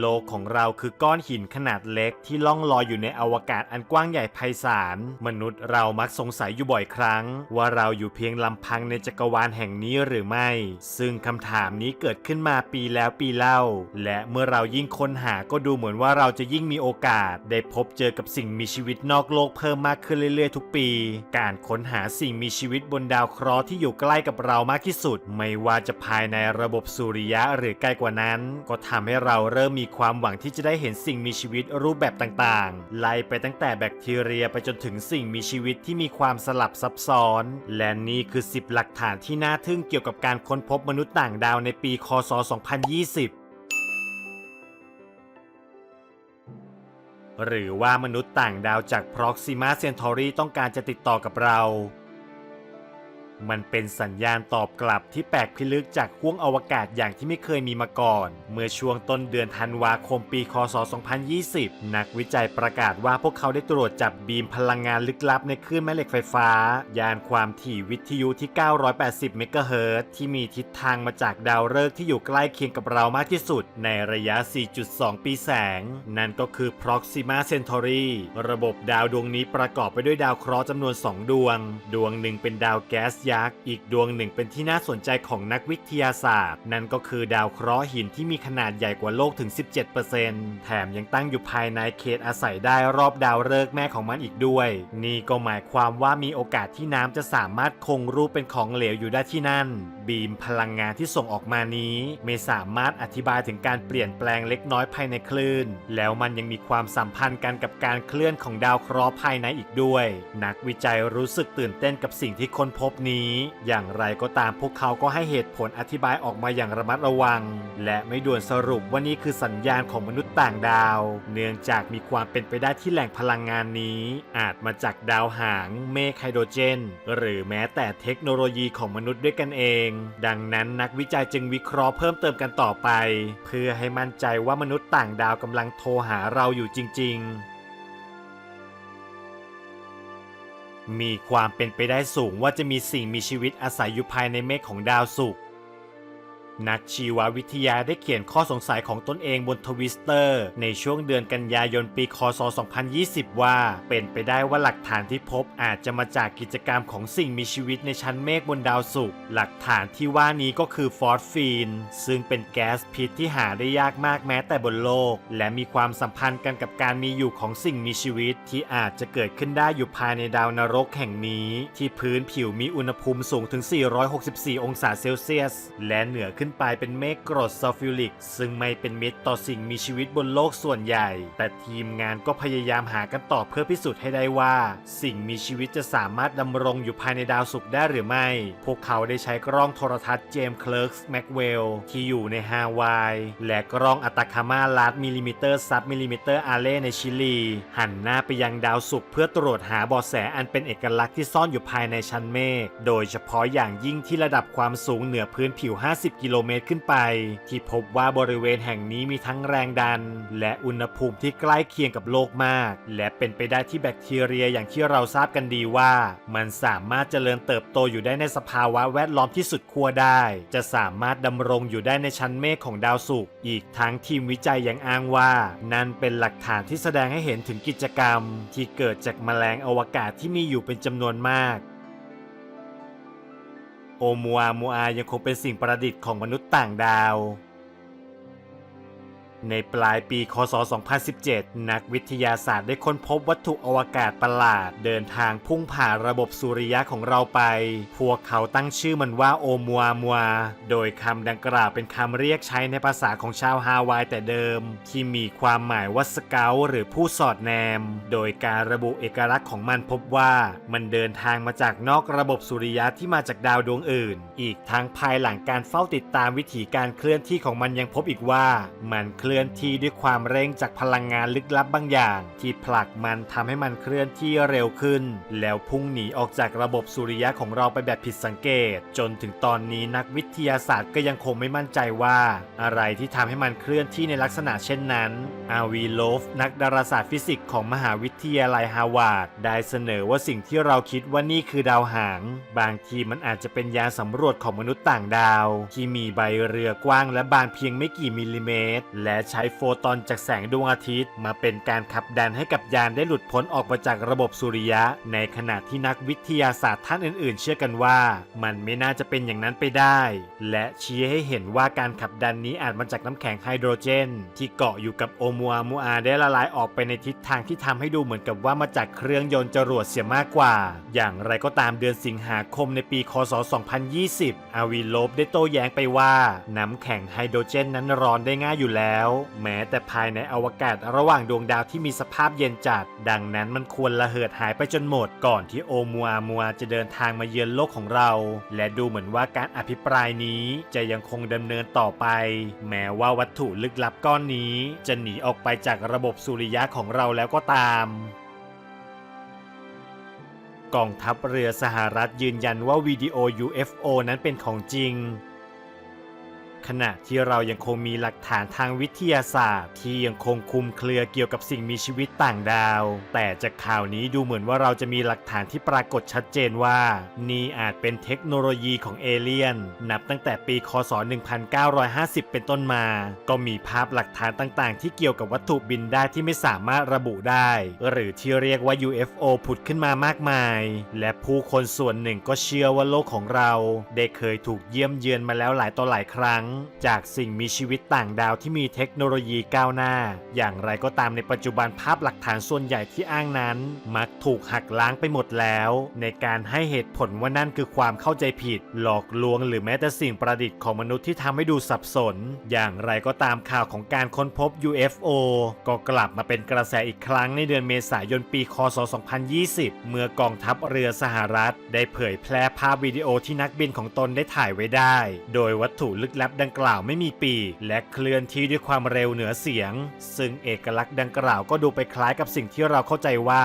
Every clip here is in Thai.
โลกของเราคือก้อนหินขนาดเล็กที่ล่องลอยอยู่ในอวกาศอันกว้างใหญ่ไพศาล มนุษย์เรามักสงสัยอยู่บ่อยครั้ง ว่าเราอยู่เพียงลำพังในจักรวาลแห่งนี้หรือไม่ ซึ่งคำถามนี้เกิดขึ้นมาปีแล้วปีเล่า และเมื่อเรายิ่งค้นหาก็ดูเหมือนว่าเราจะยิ่งมีโอกาส ได้พบเจอกับสิ่งมีชีวิตนอกโลกเพิ่มมากขึ้นเรื่อยๆ ทุกปี การค้นหาสิ่งมีชีวิตบนดาวเคราะห์ที่อยู่ใกล้กับเรามากที่สุด ไม่ว่าจะภายในระบบสุริยะหรือไกลกว่านั้น ก็ทำให้เราเริ่มมีความหวังที่จะได้เห็นสิ่งมีชีวิตรูปแบบต่างๆ ไล่ไปตั้งแต่แบคทีเรียไปจนถึงสิ่งมีชีวิตที่มีความสลับซับซ้อน และนี่คือ 10 หลักฐานที่น่าทึ่งเกี่ยวกับการค้นพบมนุษย์ต่างดาวในปี คศ 2020หรือว่ามนุษย์ต่างดาวจาก Proxima Centauri ต้องการจะติดต่อกับเรา มันเป็นสัญญาณตอบกลับที่แปลกพิลึกจากห้วงอวกาศอย่างที่ไม่เคยมีมาก่อน เมื่อช่วงต้นเดือนธันวาคมปี คศ 2020 นักวิจัยประกาศว่าพวกเขาได้ตรวจจับบีมพลังงานลึกลับในคลื่นแม่เหล็กไฟฟ้า ยานความถี่วิทยุที่ 980 เมกะเฮิรตซ์ที่มีทิศทางมาจากดาวฤกษ์ที่อยู่ใกล้เคียงกับเรามากที่สุด ในระยะ 4.2 ปีแสง นั่นก็คือ Proxima Centauri ระบบดาวดวงนี้ประกอบไปด้วยดาวเคราะห์จำนวน 2 ดวง ดวงหนึ่งเป็นดาวแก๊สยกษ์ อีกดวงหนึ่งเป็นที่น่าสนใจของนักวิทยาศาสตร์ นั่นก็คือดาวเคราะห์หินที่มีขนาดใหญ่กว่าโลกถึง 17%แถมยังตั้งอยู่ภายในเขตอาศัยได้รอบดาวฤกษ์แม่ของมันอีกด้วย นี่ก็หมายความว่ามีโอกาสที่น้ำจะสามารถคงรูปเป็นของเหลวอยู่ได้ที่นั่น บีมพลังงานที่ส่งออกมานี้ไม่สามารถอธิบายถึงการเปลี่ยนแปลงเล็กน้อยภายในคลื่น แล้วมันยังมีความสัมพันธ์กันกับการเคลื่อนของดาวเคราะห์ภายในอีกด้วย นักวิจัยรู้สึกตื่นเต้นกับสิ่งที่ค้นพบนี้อย่างไรก็ตามพวกเขาก็ให้เหตุผลอธิบายออกมาอย่างระมัดระวัง และไม่ด่วนสรุปว่านี่คือสัญญาณของมนุษย์ต่างดาว เนื่องจากมีความเป็นไปได้ที่แหล่งพลังงานนี้ อาจมาจากดาวหางเมฆไฮโดรเจน หรือแม้แต่เทคโนโลยีของมนุษย์ด้วยกันเอง ดังนั้นนักวิจัยจึงวิเคราะห์เพิ่มเติมกันต่อไป เพื่อให้มั่นใจว่ามนุษย์ต่างดาวกำลังโทรหาเราอยู่จริง ๆ มีความเป็นไปได้สูงว่าจะมีสิ่งมีชีวิตอาศัยอยู่ภายในเมฆของดาวศุกร์ นักชีววิทยาได้เขียนข้อสงสัยของตนเองบนทวิสเตอร์ ในช่วงเดือนกันยายนปี คศ 2020 ว่า เป็นไปได้ว่าหลักฐานที่พบอาจจะมาจากกิจกรรมของสิ่งมีชีวิตในชั้นเมฆบนดาวศุกร์หลักฐานที่ว่านี้ก็คือฟอสฟีน ซึ่งเป็นแก๊สพิษที่หาได้ยากมากแม้แต่บนโลก และมีความสัมพันธ์กันกับการมีอยู่ของสิ่งมีชีวิต ที่อาจจะเกิดขึ้นได้อยู่ภายในดาวนรกแห่งนี้ ที่พื้นผิวมีอุณหภูมิสูงถึง 464 องศาเซลเซียส และเหนือขึ้นไปเป็นเมฆกรดซัลฟิวริก ซึ่งไม่เป็นมิตรต่อสิ่งมีชีวิตบนโลกส่วนใหญ่ แต่ทีมงานก็พยายามหากันต่อเพื่อพิสูจน์ให้ได้ว่า สิ่งมีชีวิตจะสามารถดำรงอยู่ภายในดาวศุกร์ได้หรือไม่ พวกเขาได้ใช้กล้องโทรทัศน์เจมส์เคลิร์กส์แม็กเวลที่อยู่ในฮาวาย และกล้องอัตาคามาลาดมิลลิมิเตอร์ซับมิลลิมิเตอร์อาเล่ในชิลี หันหน้าไปยังดาวศุกร์เพื่อตรวจหาเบาะแสอันเป็นเอกลักษณ์ที่ซ่อนอยู่ภายในชั้นเมฆโดยเฉพาะอย่างยิ่งที่ระดับความสูงเหนือพื้นผิว 50 กิโลโลเมตรขึ้นไป ที่พบว่าบริเวณแห่งนี้มีทั้งแรงดัน และอุณหภูมิที่ใกล้เคียงกับโลกมาก และเป็นไปได้ที่แบคทีเรียอย่างที่เราทราบกันดีว่า มันสามารถเจริญเติบโตอยู่ได้ในสภาวะแวดล้อมที่สุดขั้วได้ จะสามารถดำรงอยู่ได้ในชั้นเมฆของดาวศุกร์อีกทั้งทีมวิจัยยังอ้างว่า นั่นเป็นหลักฐานที่แสดงให้เห็นถึงกิจกรรม ที่เกิดจากแมลงอวกาศที่มีอยู่เป็นจำนวนมาก โอมัวมัวอายังคงเป็นสิ่งประดิษฐ์ของมนุษย์ต่างดาว ในปลายปี คศ 2017 นักวิทยาศาสตร์ได้ค้นพบวัตถุอวกาศประหลาด เดินทางพุ่งผ่านระบบสุริยะของเราไป พวกเขาตั้งชื่อมันว่าโอมัวมัว โดยคำดังกล่าวเป็นคำเรียกใช้ในภาษาของชาวฮาวายแต่เดิม ที่มีความหมายว่าสเกลหรือผู้สอดแนม โดยการระบุเอกลักษณ์ของมันพบว่า มันเดินทางมาจากนอกระบบสุริยะที่มาจากดาวดวงอื่น อีกทั้งภายหลังการเฝ้าติดตามวิถีการเคลื่อนที่ของมันยังพบอีกว่า มันเคลื่อนื่อนที่ด้วยความเร่งจากพลังงานลึกลับบางอย่าง ที่ผลักมันทำให้มันเคลื่อนที่เร็วขึ้น แล้วพุ่งหนีออกจากระบบสุริยะของเราไปแบบผิดสังเกต จนถึงตอนนี้นักวิทยาศาสตร์ก็ยังคงไม่มั่นใจว่า อะไรที่ทำให้มันเคลื่อนที่ในลักษณะเช่นนั้นอาวีโลฟนักดาราศาสตร์ฟิสิกส์ของมหาวิทยาลัยฮาวาดได้เสนอว่าสิ่งที่เราคิดว่านี่คือดาวหาง บางทีมันอาจจะเป็นยานสำรวจของมนุษย์ต่างดาว ที่มีใบเรือกว้างและบางเพียงไม่กี่มิลลิเมตร และใช้โฟตอนจากแสงดวงอาทิตย์ มาเป็นการขับดันให้กับยานได้หลุดพ้นออกมาจากระบบสุริยะ ในขณะที่นักวิทยาศาสตร์ท่านอื่น ๆ เชื่อกันว่า มันไม่น่าจะเป็นอย่างนั้นไปได้ และชี้ให้เห็นว่าการขับดันนี้อาจมาจากน้ำแข็งไฮโดรเจน ที่เกาะอยู่กับโอมัวมูอาได้ละลายออกไปในทิศทางที่ทำให้ดูเหมือนกับว่ามาจากเครื่องยนต์จรวดเสียมากกว่า อย่างไรก็ตามเดือนสิงหาคมในปี คศ 2020 อาวีโลบได้โต้แย้งไปว่า น้ำแข็งไฮโดรเจนนั้นร้อนได้ง่ายอยู่แล้วแม้แต่ภายในอวกาศระหว่างดวงดาวที่มีสภาพเย็นจัด ดังนั้นมันควรระเหิดหายไปจนหมดก่อนที่โอมัวมัวจะเดินทางมาเยือนโลกของเรา และดูเหมือนว่าการอภิปรายนี้จะยังคงดำเนินต่อไป แม้ว่าวัตถุลึกลับก้อนนี้ จะหนีออกไปจากระบบสุริยะของเราแล้วก็ตามกองทัพเรือสหรัฐยืนยันว่าวิดีโอ UFO นั้นเป็นของจริง ขณะที่เรายังคงมีหลักฐานทางวิทยาศาสตร์ ที่ยังคงคลุมเครือเกี่ยวกับสิ่งมีชีวิตต่างดาว แต่จากข่าวนี้ดูเหมือนว่าเราจะมีหลักฐานที่ปรากฏชัดเจนว่า นี่อาจเป็นเทคโนโลยีของเอเลี่ยน นับตั้งแต่ปีคศ 1950 เป็นต้นมา ก็มีภาพหลักฐานต่างๆ ที่เกี่ยวกับวัตถุบินได้ที่ไม่สามารถระบุได้ หรือที่เรียกว่า UFO ผุดขึ้นมามากมาย และผู้คนส่วนหนึ่งก็เชื่อว่าโลกของเรา ได้เคยถูกเยี่ยมเยือนมาแล้วหลายต่อหลายครั้งจากสิ่งมีชีวิตต่างดาวที่มีเทคโนโลยีก้าวหน้า อย่างไรก็ตามในปัจจุบันภาพหลักฐานส่วนใหญ่ที่อ้างนั้น มักถูกหักล้างไปหมดแล้ว ในการให้เหตุผลว่านั่นคือความเข้าใจผิด หลอกลวงหรือแม้แต่สิ่งประดิษฐ์ของมนุษย์ที่ทำให้ดูสับสน อย่างไรก็ตามข่าวของการค้นพบ UFO ก็กลับมาเป็นกระแสอีกครั้งในเดือนเมษายนปี คศ 2020 เมื่อกองทัพเรือสหรัฐ ได้เผยแพร่ภาพวิดีโอที่นักบินของตนได้ถ่ายไว้ได้ โดยวัตถุลึกลับดัังกล่าวไม่มีปี และเคลื่อนที่ด้วยความเร็วเหนือเสียง ซึ่งเอกลักษณ์ดังกล่าวก็ดูไปคล้ายกับสิ่งที่เราเข้าใจว่า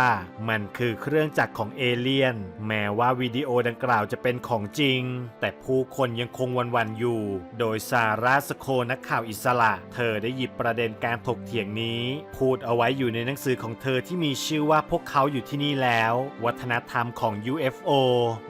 มันคือเครื่องจักรของเอเลี่ยน แม้ว่าวิดีโอดังกล่าวจะเป็นของจริง แต่ผู้คนยังคงวันๆอยู่ โดยซาร่าสโคนักข่าวอิสระ เธอได้หยิบประเด็นการถกเถียงนี้ พูดเอาไว้อยู่ในหนังสือของเธอที่มีชื่อว่าพวกเขาอยู่ที่นี่แล้ว วัฒนธรรมของ UFO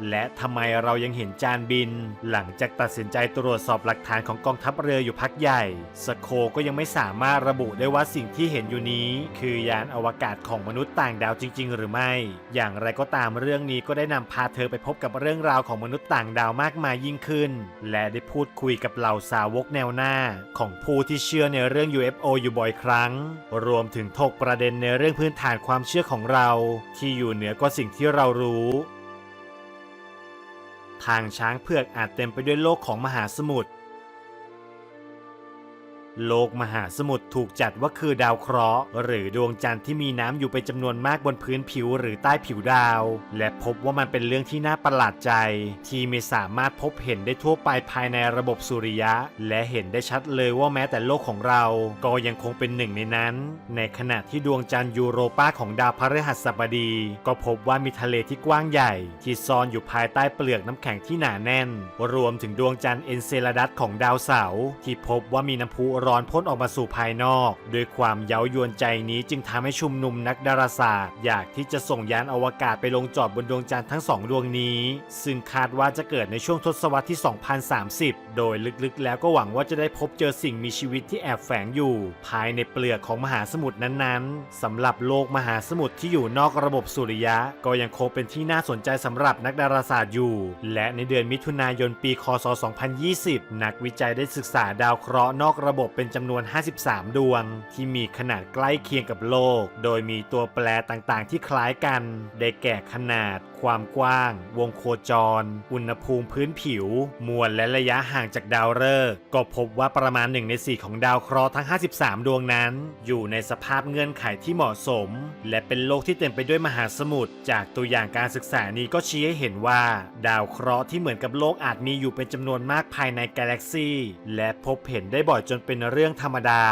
และทำไมเรายังเห็นจานบิน หลังจากตัดสินใจตรวจสอบหลักฐานของกองทัพเรืออยู่พักใหญ่ สโคก็ยังไม่สามารถระบุได้ว่าสิ่งที่เห็นอยู่นี้ คือยานอวกาศของมนุษย์ต่างดาวจริง ๆ หรือไม่ อย่างไรก็ตามเรื่องนี้ก็ได้นำพาเธอไปพบกับเรื่องราวของมนุษย์ต่างดาวมากมายยิ่งขึ้น และได้พูดคุยกับเหล่าสาวกแนวหน้า ของผู้ที่เชื่อในเรื่อง UFO อยู่บ่อยครั้ง รวมถึงถกประเด็นในเรื่องพื้นฐานความเชื่อของเรา ที่อยู่เหนือกว่าสิ่งที่เรารู้ทางช้างเผือกอาจเต็มไปด้วยโลกของมหาสมุทร โลกมหาสมุทรถูกจัดว่าคือดาวเคราะห์ หรือดวงจันทร์ที่มีน้ำอยู่เป็นจำนวนมากบนพื้นผิวหรือใต้ผิวดาว และพบว่ามันเป็นเรื่องที่น่าประหลาดใจ ที่ไม่สามารถพบเห็นได้ทั่วไปภายในระบบสุริยะ และเห็นได้ชัดเลยว่าแม้แต่โลกของเรา ก็ยังคงเป็นหนึ่งในนั้น ในขณะที่ดวงจันทร์ยูโรปาของดาวพฤหัสบดี ก็พบว่ามีทะเลที่กว้างใหญ่ ที่ซ่อนอยู่ภายใต้เปลือกน้ำแข็งที่หนาแน่น รวมถึงดวงจันทร์เอนเซลาดัสของดาวเสาร์ที่พบว่ามีน้ำพุร้อนพ่นออกมาสู่ภายนอก โดยความเย้ายวนใจนี้จึงทำให้ชุมนุมนักดาราศาสตร์ อยากที่จะส่งยานอวกาศไปลงจอดบนดวงจันทร์ทั้งสองดวงนี้ ซึ่งคาดว่าจะเกิดในช่วงทศวรรษที่ 2030 โดยลึกๆ แล้วก็หวังว่าจะได้พบเจอสิ่งมีชีวิตที่แอบแฝงอยู่ ภายในเปลือกของมหาสมุทรนั้นๆสำหรับโลกมหาสมุทรที่อยู่นอกระบบสุริยะ ก็ยังคงเป็นที่น่าสนใจสำหรับนักดาราศาสตร์อยู่ และในเดือนมิถุนายนปี คศ 2020 นักวิจัยได้ศึกษาดาวเคราะห์นอกระบบเป็นจำนวน 53 ดวง ที่มีขนาดใกล้เคียงกับโลก โดยมีตัวแปรต่างๆ ที่คล้ายกัน ได้แก่ขนาด ความกว้าง วงโคจร อุณหภูมิพื้นผิว มวลและระยะห่างจากดาวฤกษ์ก็พบว่าประมาณ1ใน4ของดาวเคราะห์ทั้ง 53 ดวงนั้น อยู่ในสภาพเงื่อนไขที่เหมาะสม และเป็นโลกที่เต็มไปด้วยมหาสมุทรจากตัวอย่างการศึกษานี้ก็ชี้ให้เห็นว่า ดาวเคราะห์ที่เหมือนกับโลกอาจมีอยู่เป็นจำนวนมากภายในกาแล็กซีและพบเห็นได้บ่อยจนเป็นเรื่องธรรมดา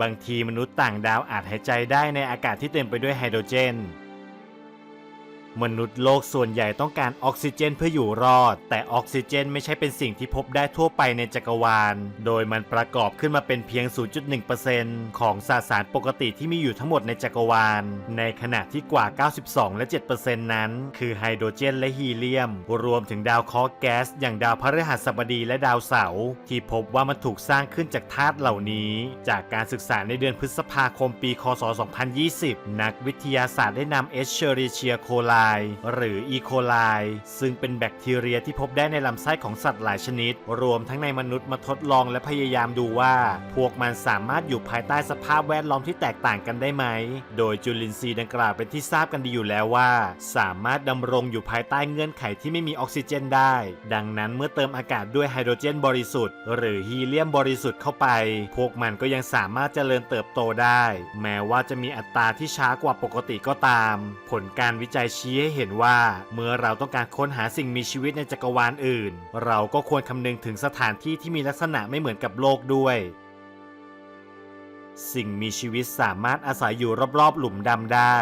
บางทีมนุษย์ต่างดาวอาจหายใจได้ในอากาศที่เต็มไปด้วยไฮโดรเจน มนุษย์โลกส่วนใหญ่ต้องการออกซิเจนเพื่ออยู่รอด แต่ออกซิเจนไม่ใช่เป็นสิ่งที่พบได้ทั่วไปในจักรวาล โดยมันประกอบขึ้นมาเป็นเพียง 0.1%ของสสารปกติที่มีอยู่ทั้งหมดในจักรวาล ในขณะที่กว่า 92 และ 7%นั้น คือไฮโดรเจนและฮีเลียม รวมถึงดาวเคราะห์แก๊ส อย่างดาวพฤหัสบดีและดาวเสาร์ที่พบว่ามันถูกสร้างขึ้นจากธาตุเหล่านี้ จากการศึกษาในเดือนพฤษภาคมปี คศ 2020 นักวิทยาศาสตร์ได้นำเอชเชอริเชียโคลาไลหรืออีโคไลซึ่งเป็นแบคทีเรียที่พบได้ในลำไส้ของสัตว์หลายชนิด รวมทั้งในมนุษย์มาทดลองและพยายามดูว่า พวกมันสามารถอยู่ภายใต้สภาพแวดล้อมที่แตกต่างกันได้ไหม โดยจุลินทรีย์ดังกล่าวเป็นที่ทราบกันดีอยู่แล้วว่า สามารถดำรงอยู่ภายใต้เงื่อนไขที่ไม่มีออกซิเจนได้ ดังนั้นเมื่อเติมอากาศด้วยไฮโดรเจนบริสุทธิ์หรือฮีเลียมบริสุทธิ์เข้าไป พวกมันก็ยังสามารถเจริญเติบโตได้ แม้ว่าจะมีอัตราที่ช้ากว่าปกติก็ตาม ผลการวิจัยชี้ให้เห็นว่า เมื่อเราต้องการค้นหาสิ่งมีชีวิตในจักรวาลอื่น เราก็ควรคำนึงถึงสถานที่ที่มีลักษณะไม่เหมือนกับโลกด้วย สิ่งมีชีวิตสามารถอาศัยอยู่รอบๆ หลุมดำได้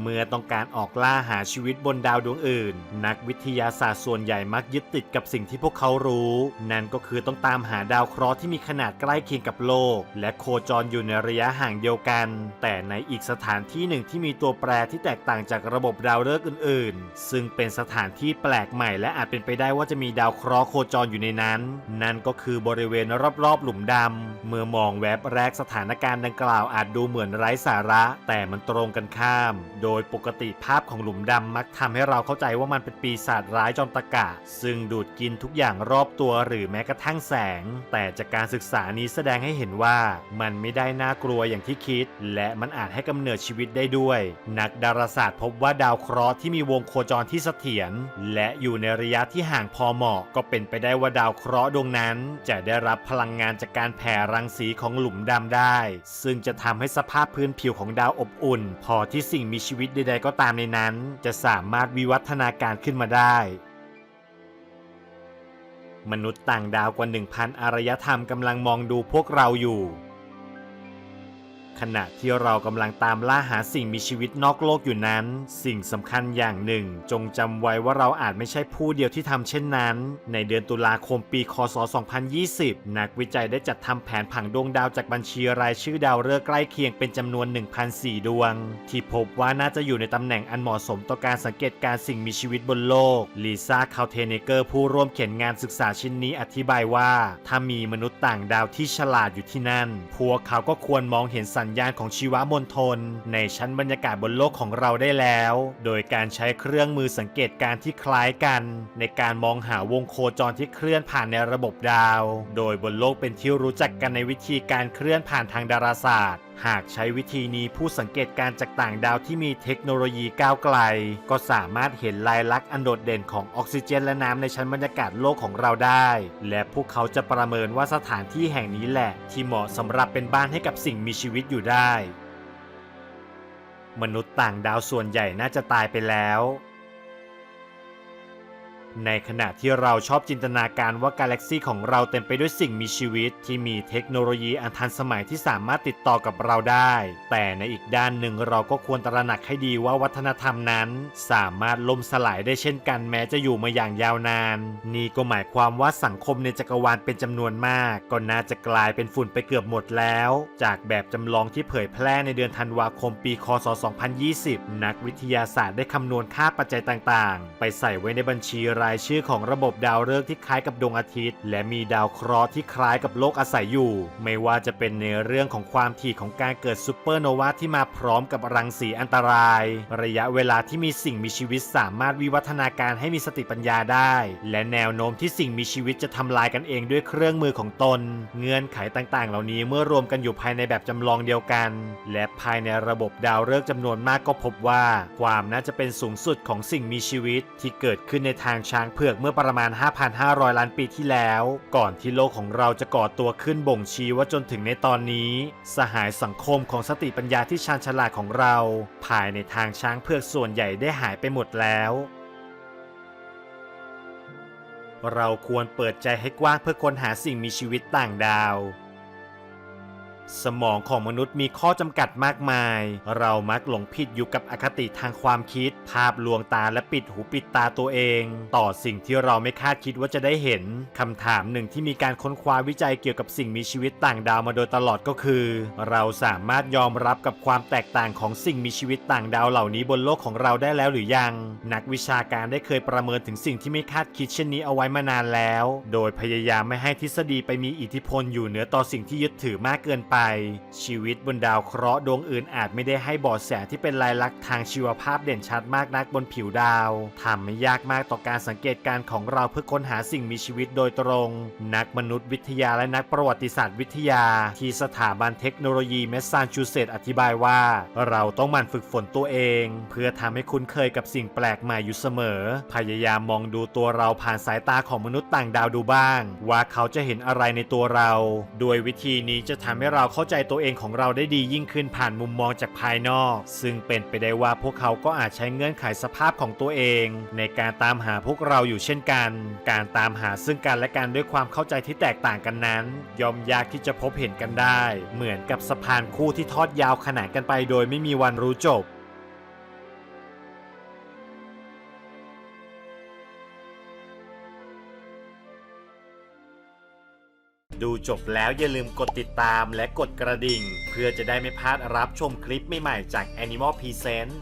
เมื่อต้องการออกล่าหาชีวิตบนดาวดวงอื่น นักวิทยาศาสตร์ส่วนใหญ่มักยึดติดกับสิ่งที่พวกเขารู้ นั่นก็คือต้องตามหาดาวเคราะห์ที่มีขนาดใกล้เคียงกับโลก และโคจรอยู่ในระยะห่างเดียวกัน แต่ในอีกสถานที่หนึ่งที่มีตัวแปรที่แตกต่างจากระบบดาวฤกษ์อื่น ๆ ซึ่งเป็นสถานที่แปลกใหม่ และอาจเป็นไปได้ว่าจะมีดาวเคราะห์โคจรอยู่ในนั้น นั่นก็คือบริเวณรอบๆ หลุมดำเมื่อมองแวบแรกสถานการณ์ดังกล่าวอาจดูเหมือนไร้สาระ แต่มันตรงกันข้ามโดยปกติภาพของหลุมดำมักทำให้เราเข้าใจว่ามันเป็นปีศาจร้ายจอมตะกะ ซึ่งดูดกินทุกอย่างรอบตัวหรือแม้กระทั่งแสง แต่จากการศึกษานี้แสดงให้เห็นว่ามันไม่ได้น่ากลัวอย่างที่คิด และมันอาจให้กำเนิดชีวิตได้ด้วย นักดาราศาสตร์พบว่าดาวเคราะห์ที่มีวงโคจรที่เสถียรและอยู่ในระยะที่ห่างพอเหมาะ ก็เป็นไปได้ว่าดาวเคราะห์ดวงนั้น จะได้รับพลังงานจากการแผ่รังสีของหลุมดำได้ ซึ่งจะทำให้สภาพพื้นผิวของดาวอบอุ่น พอที่สิ่งมีชีวิตีวิตใดๆก็ตามในนั้น จะสามารถวิวัฒนาการขึ้นมาได้ มนุษย์ต่างดาวกว่า 1,000 อารยธรรมกำลังมองดูพวกเราอยู่ ขณะที่เรากำลังตามล่าหาสิ่งมีชีวิตนอกโลกอยู่นั้น สิ่งสำคัญอย่างหนึ่ง จงจำไว้ว่าเราอาจไม่ใช่ผู้เดียวที่ทำเช่นนั้น ในเดือนตุลาคมปีคศ 2020 นักวิจัยได้จัดทำแผนผังดวงดาวจากบัญชีรายชื่อดาวฤกษ์ใกล้เคียงเป็นจำนวน 1,004 ดวง ที่พบว่าน่าจะอยู่ในตำแหน่งอันเหมาะสมต่อการสังเกตการสิ่งมีชีวิตบนโลกลิซ่าคาเทเนเกอร์ผู้ร่วมเขียนงานศึกษาชิ้นนี้อธิบายว่า ถ้ามีมนุษย์ต่างดาวที่ฉลาดอยู่ที่นั่น พวกเขาก็ควรมองเห็นสัญญาณของชีวมณฑลในชั้นบรรยากาศบนโลกของเราได้แล้ว โดยการใช้เครื่องมือสังเกตการที่คล้ายกัน ในการมองหาวงโคจรที่เคลื่อนผ่านในระบบดาว โดยบนโลกเป็นที่รู้จักกันในวิธีการเคลื่อนผ่านทางดาราศาสตร์ หากใช้วิธีนี้ผู้สังเกตการจากต่างดาวที่มีเทคโนโลยีก้าวไกล ก็สามารถเห็นลายลักษณ์อันโดดเด่นของออกซิเจนและน้ำในชั้นบรรยากาศโลกของเราได้ และพวกเขาจะประเมินว่าสถานที่แห่งนี้แหละ ที่เหมาะสำหรับเป็นบ้านให้กับสิ่งมีชีวิตอยู่ได้ มนุษย์ต่างดาวส่วนใหญ่น่าจะตายไปแล้ว ในขณะที่เราชอบจินตนาการว่ากาแล็กซีของเราเต็มไปด้วยสิ่งมีชีวิต ที่มีเทคโนโลยีอันทันสมัยที่สามารถติดต่อกับเราได้ แต่ในอีกด้านหนึ่งเราก็ควรตระหนักให้ดีว่าวัฒนธรรมนั้น สามารถล่มสลายได้เช่นกันแม้จะอยู่มาอย่างยาวนาน นี่ก็หมายความว่าสังคมในจักรวาลเป็นจำนวนมาก ก็น่าจะกลายเป็นฝุ่นไปเกือบหมดแล้ว จากแบบจำลองที่เผยแพร่ในเดือนธันวาคมปี คศ 2020 นักวิทยาศาสตร์ได้คำนวณค่าปัจจัยต่าง ๆ ไปใส่ไว้ในบัญชีรายชื่อของระบบดาวฤกษ์ที่คล้ายกับดวงอาทิตย์ และมีดาวเคราะห์ที่คล้ายกับโลกอาศัยอยู่ ไม่ว่าจะเป็นในเรื่องของความถี่ของการเกิดซูเปอร์โนวาที่มาพร้อมกับรังสีอันตราย ระยะเวลาที่มีสิ่งมีชีวิตสามารถวิวัฒนาการให้มีสติปัญญาได้ และแนวโน้มที่สิ่งมีชีวิตจะทำลายกันเองด้วยเครื่องมือของตน เงื่อนไขต่างๆ เหล่านี้เมื่อรวมกันอยู่ภายในแบบจำลองเดียวกัน และภายในระบบดาวฤกษ์จำนวนมากก็พบว่า ความน่าจะเป็นสูงสุดของสิ่งมีชีวิตที่เกิดขึ้นในทางช้างเผือกเมื่อประมาณ 5,500 ล้านปีที่แล้ว ก่อนที่โลกของเราจะก่อตัวขึ้นบ่งชี้ว่าจนถึงในตอนนี้ สหายสังคมของสติปัญญาที่ชาญฉลาดของเรา ภายในทางช้างเผือกส่วนใหญ่ได้หายไปหมดแล้วเราควรเปิดใจให้กว้างเพื่อค้นหาสิ่งมีชีวิตต่างดาว สมองของมนุษย์มีข้อจำกัดมากมาย เรามักหลงผิดอยู่กับอคติทางความคิด ภาพลวงตาและปิดหูปิดตาตัวเอง ต่อสิ่งที่เราไม่คาดคิดว่าจะได้เห็นคำถามหนึ่งที่มีการค้นคว้าวิจัยเกี่ยวกับสิ่งมีชีวิตต่างดาวมาโดยตลอดก็คือ เราสามารถยอมรับกับความแตกต่างของสิ่งมีชีวิตต่างดาวเหล่านี้บนโลกของเราได้แล้วหรือยัง นักวิชาการได้เคยประเมินถึงสิ่งที่ไม่คาดคิดเช่นนี้เอาไว้มานานแล้ว โดยพยายามไม่ให้ทฤษฎีไปมีอิทธิพลอยู่เหนือต่อสิ่งที่ยึดถือมากเกินไปชีวิตบนดาวเคราะห์ดวงอื่นอาจไม่ได้ให้บาะแสที่เป็นลายลักษณ์ทางชีวภาพเด่นชัดมากนักบนผิวดาวทำไม่ยากมากต่อการสังเกตการของเราเพื่อค้นหาสิ่งมีชีวิตโดยตรง นักมนุษยวิทยาและนักประวัติศาสตร์วิทยา ที่สถาบันเทคโนโลยีแมสซาชูเซตส์อธิบายว่า เราต้องหมั่นฝึกฝนตัวเอง เพื่อทำให้คุ้นเคยกับสิ่งแปลกใหม่อยู่เสมอ พยายามมองดูตัวเราผ่านสายตาของมนุษย์ต่างดาวดูบ้าง ว่าเขาจะเห็นอะไรในตัวเรา โดยวิธีนี้จะทำให้เราเข้าใจตัวเองของเราได้ดียิ่งขึ้นผ่านมุมมองจากภายนอก ซึ่งเป็นไปได้ว่าพวกเขาก็อาจใช้เงื่อนไขสภาพของตัวเอง ในการตามหาพวกเราอยู่เช่นกัน การตามหาซึ่งกันและกันด้วยความเข้าใจที่แตกต่างกันนั้น ย่อมยากที่จะพบเห็นกันได้ เหมือนกับสะพานคู่ที่ทอดยาวขนานกันไปโดยไม่มีวันรู้จบ ดูจบแล้วอย่าลืมกดติดตามและกดกระดิ่ง เพื่อจะได้ไม่พลาดรับชมคลิปใหม่ๆจาก Animal Present